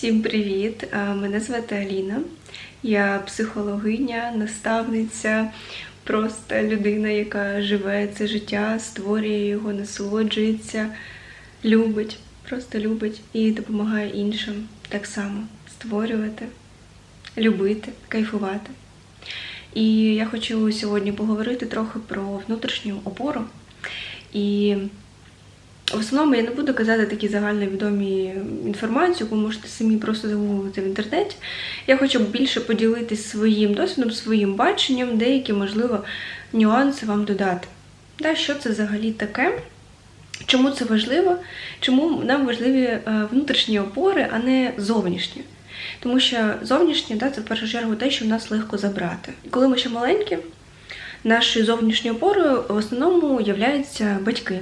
Всім привіт! Е, Мене звати Аліна. Я психологиня, наставниця, просто людина, яка живе це життя, створює його, насолоджується, любить, просто любить і допомагає іншим так само створювати, любити, кайфувати. І я хочу сьогодні поговорити трохи про внутрішню опору. І в основному я не буду казати такі загальновідомі інформацію, яку можете самі просто загуглити в інтернеті. Я хочу більше поділитися своїм досвідом, своїм баченням, деякі, можливо, нюанси вам додати. Да, що це взагалі таке? Чому це важливо? Чому нам важливі е, внутрішні опори, а не зовнішні? Тому що зовнішні да, це в першу чергу те, що в нас легко забрати. Коли ми ще маленькі, нашою зовнішньою опорою в основному являються батьки.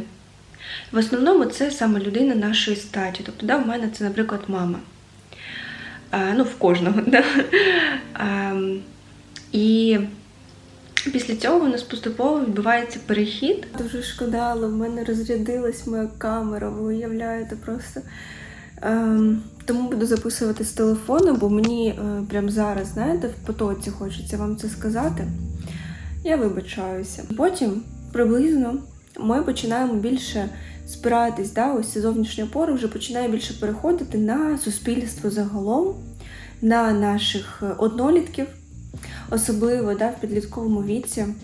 В основному це саме людина нашої статі. Тобто, да, в мене це, наприклад, мама. А, ну, в кожного. Да? А, і після цього у нас поступово відбувається перехід. Дуже шкода, але в мене розрядилась моя камера, ви уявляєте просто. Ем, тому буду записувати з телефону, бо мені е, прямо зараз, знаєте, в потоці хочеться вам це сказати. Я вибачаюся. Потім приблизно ми починаємо більше спиратись, да, ось ці зовнішні опори вже починає більше переходити на суспільство загалом, на наших е, однолітків, особливо да, в підлітковому віці. Е,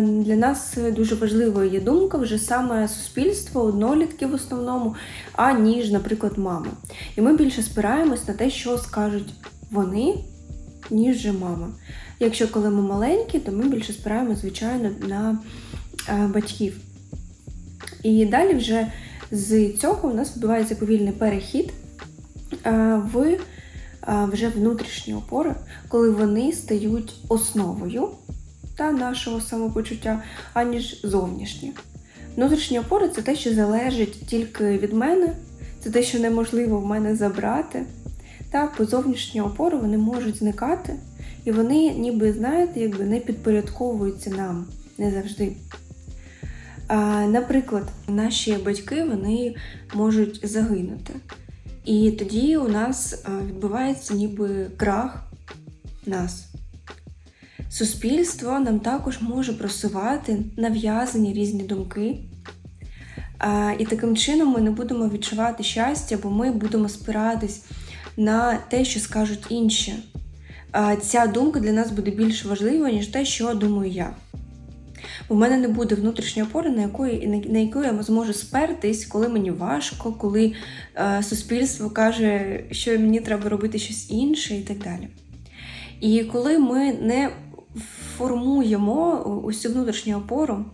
Для нас дуже важливою є думка вже саме суспільство, однолітки в основному, аніж, наприклад, мама. І ми більше спираємось на те, що скажуть вони, ніж же мама. Якщо коли ми маленькі, то ми більше спираємось, звичайно, на е, батьків. І далі вже з цього у нас відбувається повільний перехід е, в е, вже внутрішні опори, коли вони стають основою та нашого самопочуття, аніж зовнішні. Внутрішні опори це те, що залежить тільки від мене, це те, що неможливо в мене забрати. Так, бо зовнішні опори вони можуть зникати, і вони, ніби, знаєте, якби не підпорядковуються нам не завжди. Наприклад, наші батьки вони можуть загинути. І тоді у нас відбувається ніби крах нас. Суспільство нам також може просувати нав'язані різні думки. І таким чином ми не будемо відчувати щастя, бо ми будемо спиратись на те, що скажуть інші. Ця думка для нас буде більш важлива, ніж те, що думаю я. У мене не буде внутрішньої опори, на якої на яку я зможу спертись, коли мені важко, коли е, суспільство каже, що мені треба робити щось інше і так далі. І коли ми не формуємо ось цю внутрішню опору,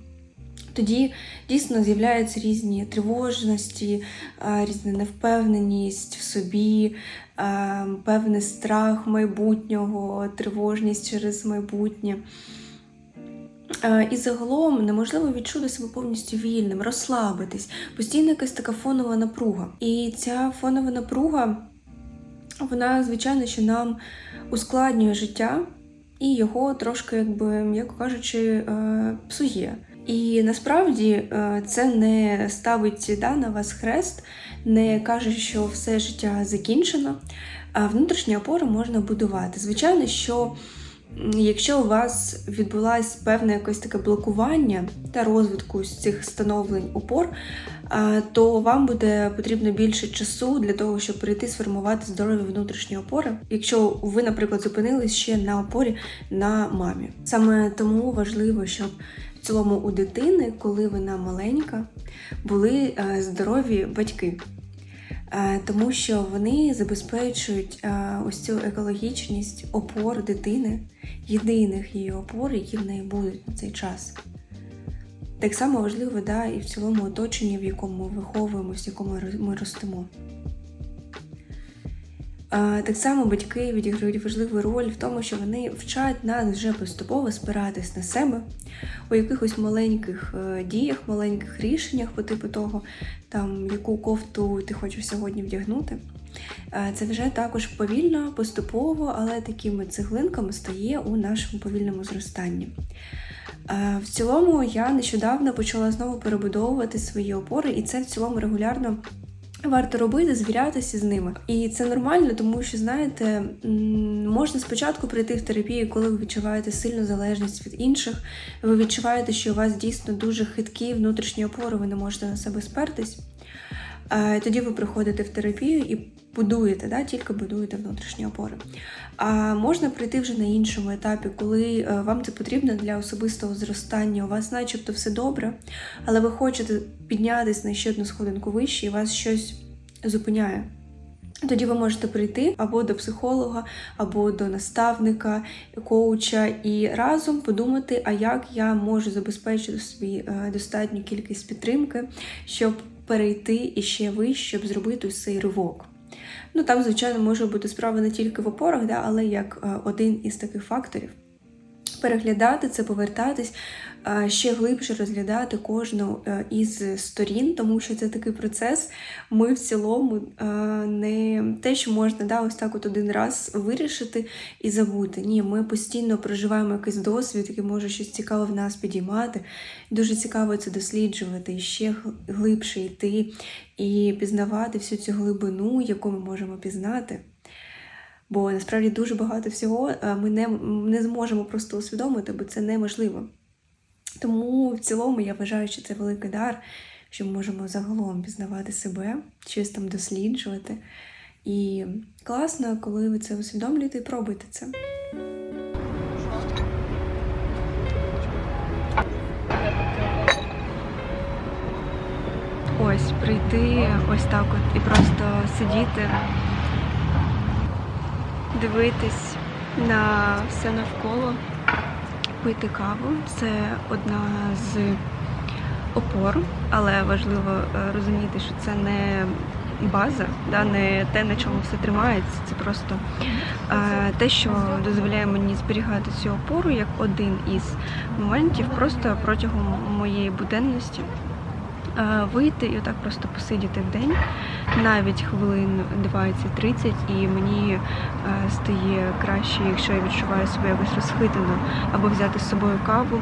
тоді дійсно з'являються різні тривожності, е, різна невпевненість в собі, е, певний страх майбутнього, тривожність через майбутнє. Е, І загалом неможливо відчути себе повністю вільним, розслабитись, постійно якась така фонова напруга. І ця фонова напруга, вона, звичайно, що нам ускладнює життя і його трошки, якби, м'яко кажучи, е, псує. І насправді е, це не ставить да, на вас хрест, не каже, що все життя закінчено, а внутрішні опори можна будувати. Звичайно, що Якщо у вас відбулось певне якесь таке блокування та розвитку з цих становлень опор, то вам буде потрібно більше часу для того, щоб прийти сформувати здорові внутрішні опори, якщо ви, наприклад, зупинились ще на опорі на мамі. Саме тому важливо, щоб в цілому у дитини, коли вона маленька, були здорові батьки. Тому що вони забезпечують ось цю екологічність опор дитини, єдиних її опор, які в неї будуть на цей час. Так само важливо да, і в цілому оточенні, в якому ми виховуємося, в якому ми ростемо. Так само батьки відіграють важливу роль в тому, що вони вчать нас вже поступово спиратись на себе у якихось маленьких е, діях, маленьких рішеннях по типу того, там яку кофту ти хочеш сьогодні вдягнути. Це вже також повільно, поступово, але такими цеглинками стає у нашому повільному зростанні. В цілому я нещодавно почала знову перебудовувати свої опори, і це в цілому регулярно Варто робити, звірятися з ними. І це нормально, тому що, знаєте, можна спочатку прийти в терапію, коли ви відчуваєте сильну залежність від інших. Ви відчуваєте, що у вас дійсно дуже хиткі внутрішні опори, ви не можете на себе спертись. Тоді ви приходите в терапію і будуєте, да, тільки будуєте внутрішні опори. А можна прийти вже на іншому етапі, коли е, вам це потрібно для особистого зростання. У вас, начебто, все добре, але ви хочете піднятися на ще одну сходинку вище, і вас щось зупиняє. Тоді ви можете прийти або до психолога, або до наставника, коуча, і разом подумати, а як я можу забезпечити собі е, достатню кількість підтримки, щоб перейти іще вище, щоб зробити ось цей ривок. Ну там, звичайно, може бути справа не тільки в опорах, да, але як е, один із таких факторів. Переглядати це, повертатись, ще глибше розглядати кожну е, із сторін, тому що це такий процес. Ми в цілому е, не те, що можна да, ось так от один раз вирішити і забути. Ні, ми постійно проживаємо якийсь досвід, який може щось цікаве в нас підіймати. Дуже цікаво це досліджувати, і ще глибше йти і пізнавати всю цю глибину, яку ми можемо пізнати. Бо насправді дуже багато всього е, ми не, не зможемо просто усвідомити, бо це неможливо. Тому в цілому я вважаю, що це великий дар, що ми можемо загалом пізнавати себе, щось там досліджувати. І класно, коли ви це усвідомлюєте і пробуєте це. Ось прийти ось так от і просто сидіти дивитись на все навколо, пити каву це одна з опор, але важливо е, розуміти, що це не база, да, не те, на чому все тримається. Це просто е, те, що дозволяє мені зберігати цю опору як один із моментів просто протягом моєї буденності. Е, Вийти і отак просто посидіти в день, навіть хвилин 20-30, і мені е, стає краще, якщо я відчуваю себе якось розхитано, або взяти з собою каву,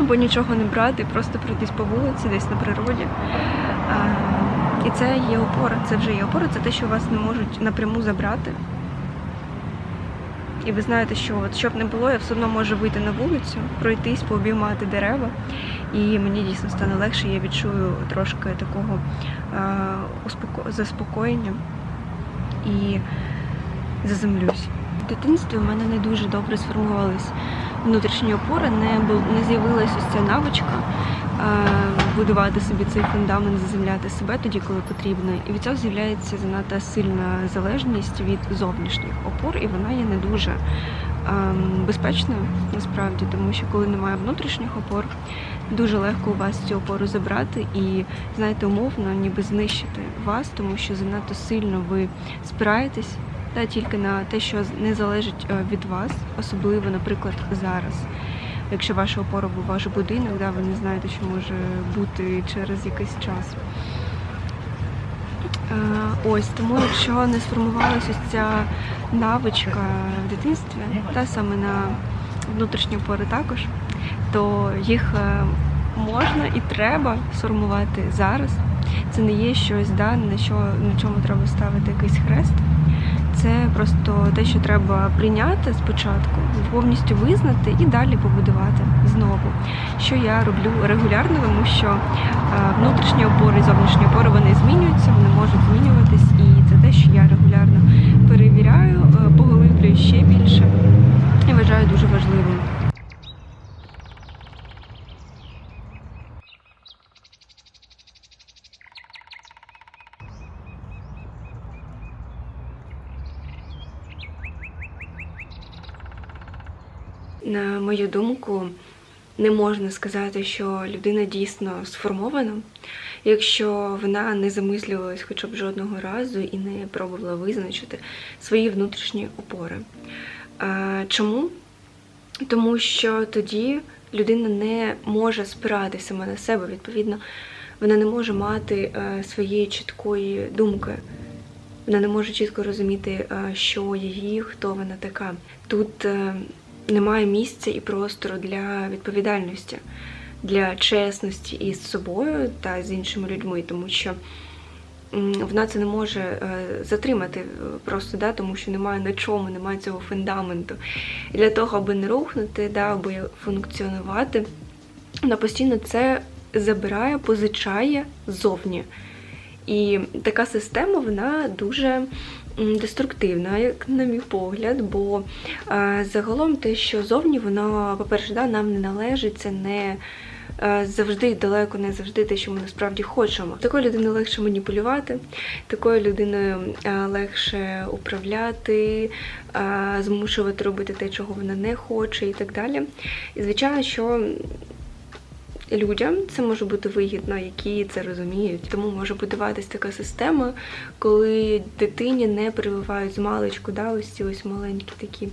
або нічого не брати, просто пройтись по вулиці, десь на природі. Е, І це є опора, це вже є опора, це те, що вас не можуть напряму забрати. І ви знаєте, що от щоб не було, я все одно можу вийти на вулицю, пройтись, пообіймати дерева, і мені дійсно стане легше, я відчую трошки такого е, заспокоєння і заземлюсь. В дитинстві у мене не дуже добре сформувались внутрішні опори, не, не з'явилася ось ця навичка е, будувати собі цей фундамент, заземляти себе тоді, коли потрібно. І від цього з'являється занадто сильна залежність від зовнішніх опор, і вона є не дуже ем, безпечною насправді, тому що коли немає внутрішніх опор, дуже легко у вас цю опору забрати і, знаєте, умовно, ніби знищити вас, тому що занадто сильно ви спираєтесь та тільки на те, що не залежить е, від вас, особливо, наприклад, зараз. Якщо ваша опора був ваш будинок, да, ви не знаєте, що може бути через якийсь час. Е, Ось тому, якщо не сформувалася ось ця навичка в дитинстві, та саме на внутрішні опори також, то їх е, можна і треба сформувати зараз. Це не є щось, да, на, що, на чому треба ставити якийсь хрест. Це просто те, що треба прийняти спочатку, повністю визнати і далі побудувати знову. Що я роблю регулярно, тому що е, внутрішні опори і зовнішні опори вони змінюються, вони можуть змінюватись, і це те, що я регулярно перевіряю, е, поглиблюю ще більше і вважаю дуже важливим. На мою думку, не можна сказати, що людина дійсно сформована, якщо вона не замислювалась хоча б жодного разу і не пробувала визначити свої внутрішні опори. Чому? Тому що тоді людина не може спирати саме на себе, відповідно, вона не може мати е, своєї чіткої думки. Вона не може чітко розуміти, е, що її, хто вона така. Тут е, немає місця і простору для відповідальності, для чесності із собою та з іншими людьми, тому що вона це не може е, затримати е, просто, да, тому що немає на чому, немає цього фундаменту. І для того, аби не рухнути, да, аби функціонувати, вона постійно це забирає, позичає ззовні. І така система вона дуже деструктивна, як на мій погляд, бо е, загалом те, що зовні, воно, по-перше, да, нам не належить, це не е, завжди далеко, не завжди те, що ми насправді хочемо. Такою людиною легше маніпулювати, такою людиною е, легше управляти, змушувати робити те, чого вона не хоче, і так далі. І звичайно, що людям це може бути вигідно, які це розуміють. Тому може будуватись така система, коли дитині не прививають з маличку, да, ось ці ось маленькі такі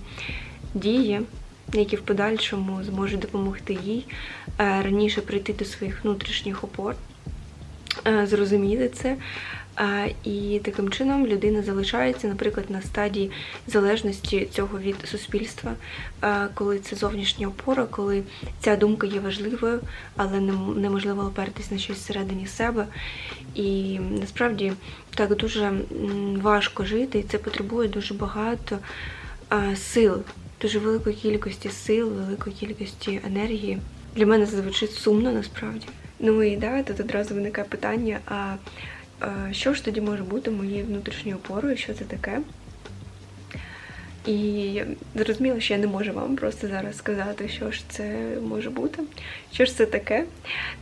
дії, які в подальшому зможуть допомогти їй е, раніше прийти до своїх внутрішніх опор, е, зрозуміти це. І таким чином людина залишається, наприклад, на стадії залежності цього від суспільства, коли це зовнішня опора, коли ця думка є важливою, але неможливо опертись на щось всередині себе. І насправді так дуже важко жити, і це потребує дуже багато сил, дуже великої кількості сил, великої кількості енергії. Для мене це звучить сумно насправді. Ну і да, тут одразу виникає питання: а що ж тоді може бути моєю внутрішньою опорою, що це таке? І я зрозуміла, що я не можу вам просто зараз сказати, що ж це може бути, що ж це таке,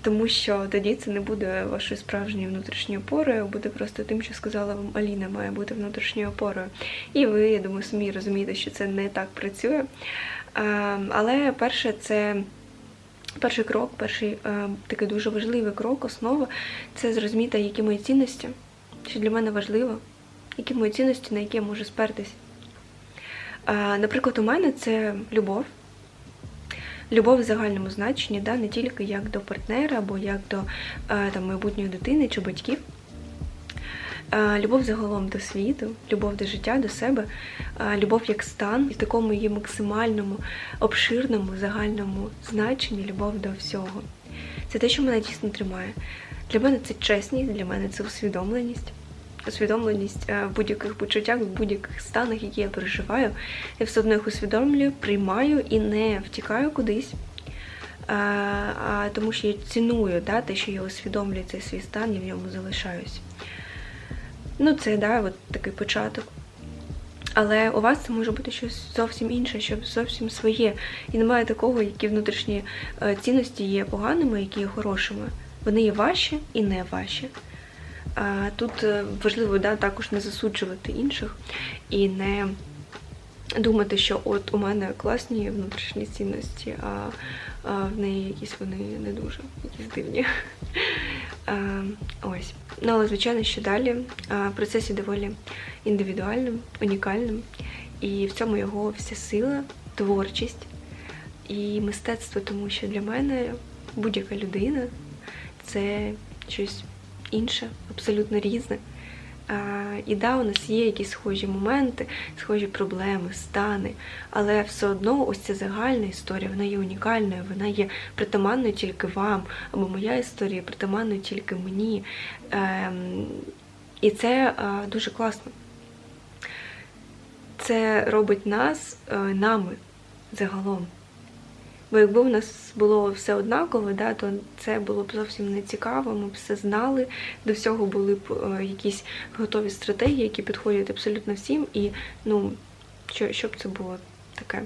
тому що тоді це не буде вашою справжньою внутрішньою опорою, буде просто тим, що сказала вам Аліна, має бути внутрішньою опорою. І ви, я думаю, самі розумієте, що це не так працює. Але перше, це перший крок, перший е, такий дуже важливий крок, основа це зрозуміти, які мої цінності, що для мене важливо, які мої цінності, на які я можу спертись. Е, Наприклад, у мене це любов. Любов в загальному значенні, да, не тільки як до партнера або як до е, там, майбутньої дитини чи батьків. Е, Любов загалом до світу, любов до життя, до себе, е, любов як стан, і в такому її максимальному, обширному, загальному значенні любов до всього. Це те, що мене дійсно тримає. Для мене це чесність, для мене це усвідомленість. Усвідомленість е, в будь-яких почуттях, в будь-яких станах, які я переживаю, я все одно їх усвідомлюю, приймаю і не втікаю кудись. А, а, тому що я ціную да, те, що я усвідомлюю цей свій стан, я в ньому залишаюсь. Ну, це да, от такий початок. Але у вас це може бути щось зовсім інше, щось зовсім своє. І немає такого, які внутрішні е, цінності є поганими, які є хорошими. Вони є ваші і не ваші. А тут е, важливо да, також не засуджувати інших і не думати, що от у мене класні внутрішні цінності, а в неї якісь вони не дуже, якісь дивні. Ось. Ну, але звичайно, що далі процес є доволі індивідуальним, унікальним, і в цьому його вся сила, творчість і мистецтво, тому що для мене будь-яка людина це щось інше, абсолютно різне. І да, у нас є якісь схожі моменти, схожі проблеми, стани, але все одно ось ця загальна історія, вона є унікальною, вона є притаманною тільки вам, або моя історія притаманною тільки мені. Ем, і це дуже класно. Це робить нас е, нами загалом. Бо якби в нас було все однаково, да, то це було б зовсім не цікаво, ми б все знали, до всього були б е, якісь готові стратегії, які підходять абсолютно всім, і ну, що, що б це було таке.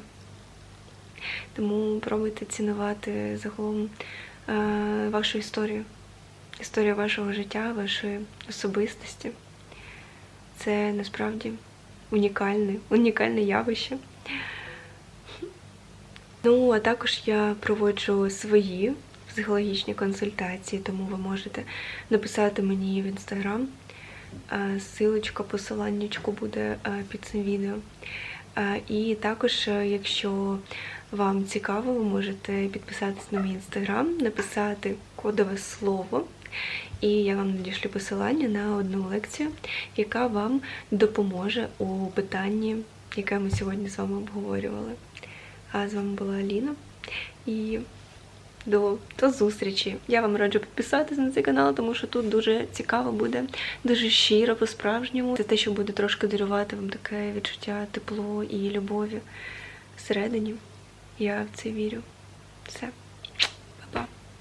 Тому пробуйте цінувати загалом е, вашу історію, історію вашого життя, вашої особистості. Це насправді унікальне, унікальне явище. Ну, а також я проводжу свої психологічні консультації, тому ви можете написати мені в інстаграм. Е, Силочка, посиланнячко буде е, під цим відео. Е, І також, якщо вам цікаво, ви можете підписатись на мій інстаграм, написати кодове слово, і я вам надішлю посилання на одну лекцію, яка вам допоможе у питанні, яке ми сьогодні з вами обговорювали. А з вами була Аліна. І до, до зустрічі. Я вам раджу підписатися на цей канал, тому що тут дуже цікаво буде, дуже щиро по-справжньому. Це те, що буде трошки дарувати вам таке відчуття тепло і любові всередині. Я в це вірю. Все.